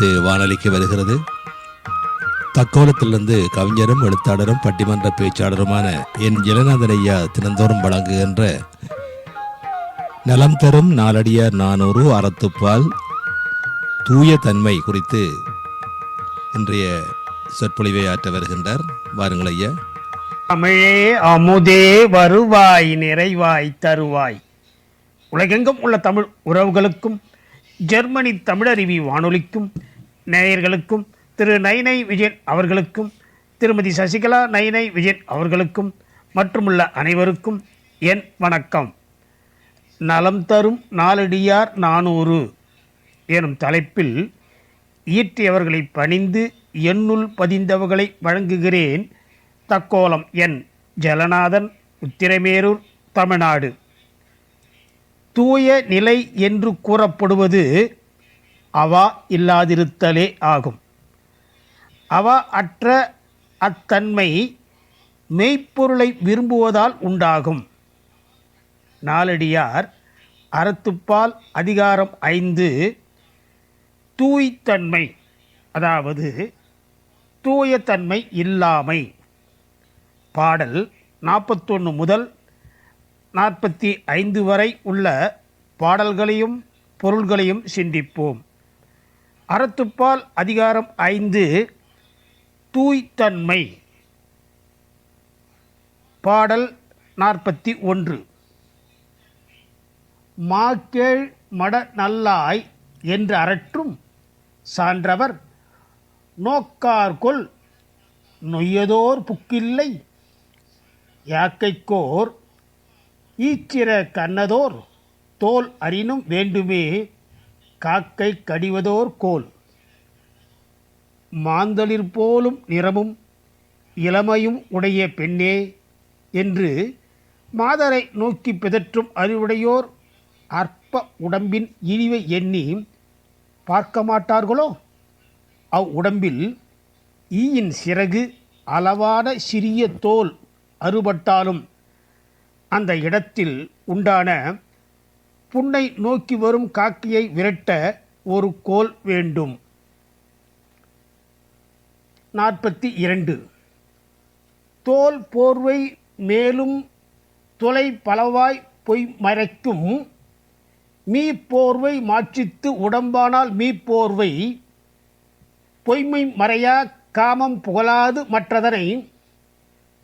வானொலிக்கு வருகிறது. தக்கோலத்திலிருந்து கவிஞரும் எழுத்தாளரும் பட்டிமன்ற பேச்சாளருமான என் ஜெகநாதன் ஐயா தினந்தோறும் வழங்குகின்ற நலம் தரும் நாலடியார் நானூறு அறத்துப்பால் தூய தன்மை குறித்து இன்றைய சொற்பொழிவை ஆற்ற வருகின்றார். வாருங்கள் ஐயா. தமிழே அமுதே வருவாய் நிறைவாய் தருவாய். உலகெங்கும் உள்ள தமிழ் உறவுகளுக்கும் ஜெர்மனி தமிழருவி வானொலிக்கும் நேயர்களுக்கும் திரு நைனை விஜயன் அவர்களுக்கும் திருமதி சசிகலா நைனை விஜயன் அவர்களுக்கும் மற்றுமுள்ள அனைவருக்கும் என் வணக்கம். நலம் தரும் நாலடியார் நானூறு எனும் தலைப்பில் இயற்றியவர்களை பணிந்து என்னுள் பதிந்தவர்களை வழங்குகிறேன் தக்கோலம் என் ஜலநாதன் உத்திரமேரூர் தமிழ்நாடு. தூய நிலை என்று கூறப்படுவது அவா இல்லாதிருத்தலே ஆகும். அவா அற்ற அத்தன்மை மெய்ப்பொருளை விரும்புவதால் உண்டாகும். நாலடியார் அறத்துப்பால் அதிகாரம் ஐந்து தூய்த்தன்மை அதாவது தூயத்தன்மை இல்லாமை. பாடல் நாற்பத்தொன்று முதல் நாற்பத்தி ஐந்து வரை உள்ள பாடல்களையும் பொருள்களையும் சிந்திப்போம். அறத்துப்பால் அதிகாரம் ஐந்து தூய்த்தன்மை. பாடல் நாற்பத்தி ஒன்று. மாக்கேள் மட நல்லாய் என்று அரற்றும் சான்றவர் நோக்கார்கொல் நொய்யதோர் புக்கில்லை யாக்கைக்கோர் ஈச்சிற கண்ணதோர் தோல் அறினும் வேண்டுமே காக்கை கடிவதோர் கோல். மாந்தளிர் போலும் நிறமும் இளமையும் உடைய பெண்ணே என்று மாதரை நோக்கி பிதற்றும் அறிவுடையோர் அற்ப உடம்பின் இழிவை எண்ணி பார்க்க மாட்டார்களோ அவ் உடம்பில் ஈயின் சிறகு அளவான சிறிய தோல் அறுபட்டாலும் அந்த இடத்தில் உண்டான புண்ணை நோக்கி வரும் காக்கியை விரட்ட ஒரு கோல் வேண்டும். நாற்பத்தி இரண்டு. தோல் போர்வை மேலும் தொலை பலவாய் பொய் மறைக்கும் மீ போர்வை மாற்றித்து உடம்பானால் மீ போர்வை பொய்மை மறையா காமம் புகழாது மற்றதனை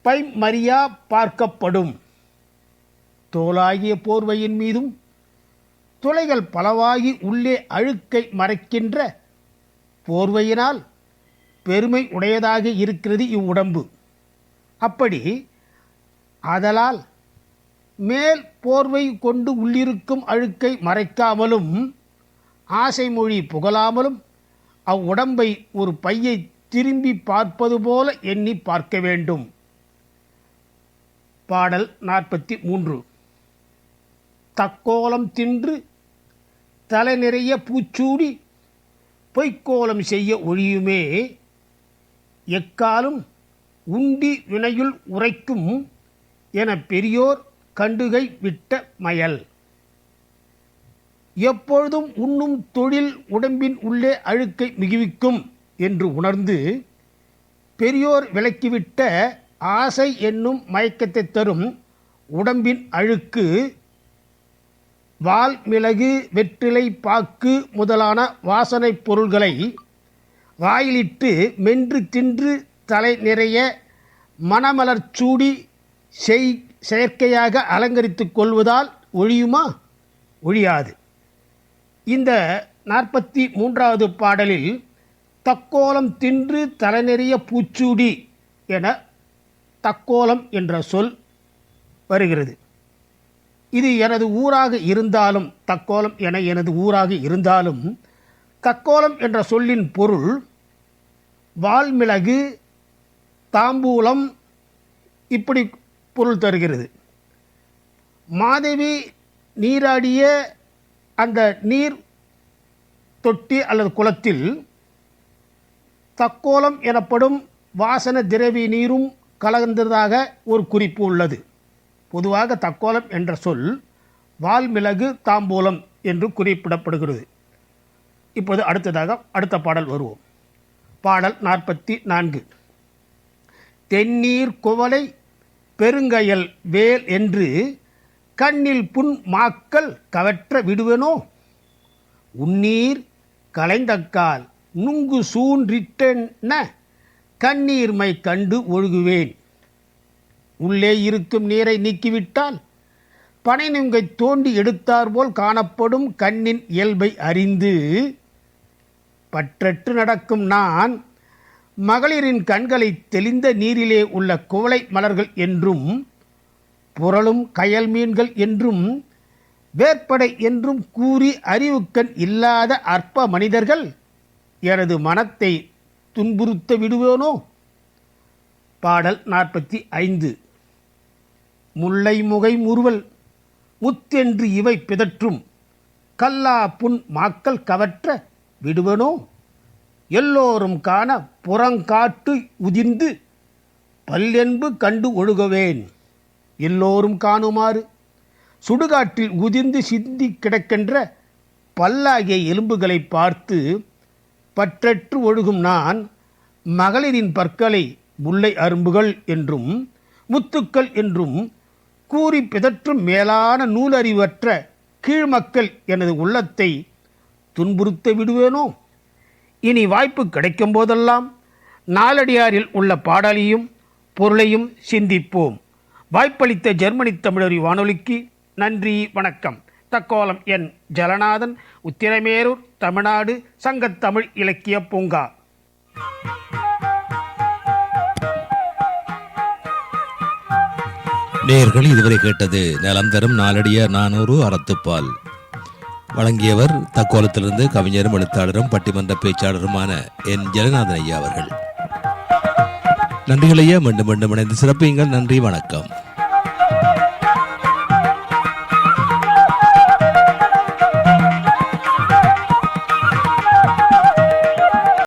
பைமறியா பார்க்கப்படும். தோலாகிய போர்வையின் மீதும் துளைகள் பலவாகி உள்ளே அழுக்கை மறைக்கின்ற போர்வையினால் பெருமை உடையதாக இருக்கிறது இவ்வுடம்பு. அப்படி ஆதலால் மேல் போர்வை கொண்டு உள்ளிருக்கும் அழுக்கை மறைக்காமலும் ஆசை மொழி புகழாமலும் அவ்வுடம்பை ஒரு பையை திரும்பி பார்ப்பது போல எண்ணி பார்க்க வேண்டும். பாடல் நாற்பத்தி மூன்று. தக்கோலம் தின்று தலை நிறைய பூச்சூடி பொய்க்கோலம் செய்ய ஒழியுமே. எக்காலும் உண்டி வினையுள் உரைக்கும் என பெரியோர் கண்டுகை விட்ட மயல். எப்பொழுதும் உண்ணும் தொழில் உடம்பின் உள்ளே அழுக்கை மிகுவிக்கும் என்று உணர்ந்து பெரியோர் விலக்கிவிட்ட ஆசை என்னும் மயக்கத்தை தரும் உடம்பின் அழுக்கு வால் மிளகு வெற்றிலை பாக்கு முதலான வாசனைப் பொருள்களை வாயிலிட்டு மென்று தின்று தலை நிறைய மணமலர் சூடி செய் செயற்கையாக அலங்கரித்து கொள்வதால் ஒழியுமா? ஒழியாது. இந்த நாற்பத்தி மூன்றாவது பாடலில் தக்கோலம் தின்று தலைநெறிய பூச்சூடி என தக்கோலம் என்ற சொல் வருகிறது. இது எனது ஊராக இருந்தாலும் தக்கோலம் என எனது ஊராக இருந்தாலும் தக்கோலம் என்ற சொல்லின் பொருள் வால்மிளகு தாம்பூலம் இப்படி பொருள் தருகிறது. மாதவி நீராடிய அந்த நீர் தொட்டி அல்லது குளத்தில் தக்கோலம் எனப்படும் வாசன திரவி நீரும் கலந்ததாக ஒரு குறிப்பு உள்ளது. பொதுவாக தக்கோலம் என்ற சொல் வால்மிளகு தாம்பூலம் என்று குறிப்பிடப்படுகிறது. இப்போது அடுத்ததாக அடுத்த பாடல் வருவோம். பாடல் நாற்பத்தி நான்கு. தென்னீர் குவளை பெருங்கயல் வேல் என்று கண்ணில் புண் மாக்கள் கவற்ற விடுவேனோ? உன்னீர் கலைந்தக்கால் நுங்கு சூன்றிட்டென்ன? கண்ணீர்மை கண்டு ஒழுகுவேன். உள்ளே இருக்கும் நீரை நீக்கிவிட்டால் பனை நுங்கை தோண்டி எடுத்தாற்போல் காணப்படும் கண்ணின் இயல்பை அறிந்து பற்றற்று நடக்கும் நான் மகளிரின் கண்களை தெளிந்த நீரிலே உள்ள குவளை மலர்கள் என்றும் புரளும் கயல் மீன்கள் என்றும் வேற்படை என்றும் கூறி அறிவுக்கண் இல்லாத அற்ப மனிதர்கள் எனது மனத்தை துன்புறுத்த விடுவேனோ? பாடல் நாற்பத்தி ஐந்து. முல்லை முகை முறுவல் முத்தென்று இவை பிதற்றும். கல்லா புன் மாக்கள் கவற்ற விடுவனோ? எல்லோரும் காண புறங்காட்டு உதிர்ந்து பல்லென்பு கண்டு ஒழுகவேன். எல்லோரும் காணுமாறு. சுடுகாட்டில் உதிர்ந்து சிந்தி கிடக்கின்ற பல்லாகிய எலும்புகளை பார்த்து பற்றற்று ஒழுகும் நான் மகளிரின் பற்களை முல்லை அரும்புகள் என்றும் முத்துக்கள் என்றும் கூறி பிதற்றும் மேலான நூலறிவற்ற கீழ்மக்கள் எனது உள்ளத்தை துன்புறுத்த விடுவேனோ? இனி வாய்ப்பு கிடைக்கும் போதெல்லாம் நாலடியாரில் உள்ள பாடலையும் பொருளையும் சிந்திப்போம். வாய்ப்பளித்த ஜெர்மனி தமிழறி வானொலிக்கு நன்றி வணக்கம். தக்கோலம் என் ஜலநாதன் உத்திரமேரூர் தமிழ்நாடு சங்கத்தமிழ் இலக்கிய பூங்கா. நேயர்கள் இதுவரை கேட்டது நலம் தரும் நானூறு அறத்துப்பால். வழங்கியவர் தக்கோலத்திலிருந்து கவிஞரும் எழுத்தாளரும் பட்டிமன்ற பேச்சாளருமான என். ஜெகநாதன் ஐயா அவர்கள். நன்றிகள் ஐயா மீண்டும் மீண்டும் இணைந்து சிறப்பியுங்கள். நன்றி வணக்கம்.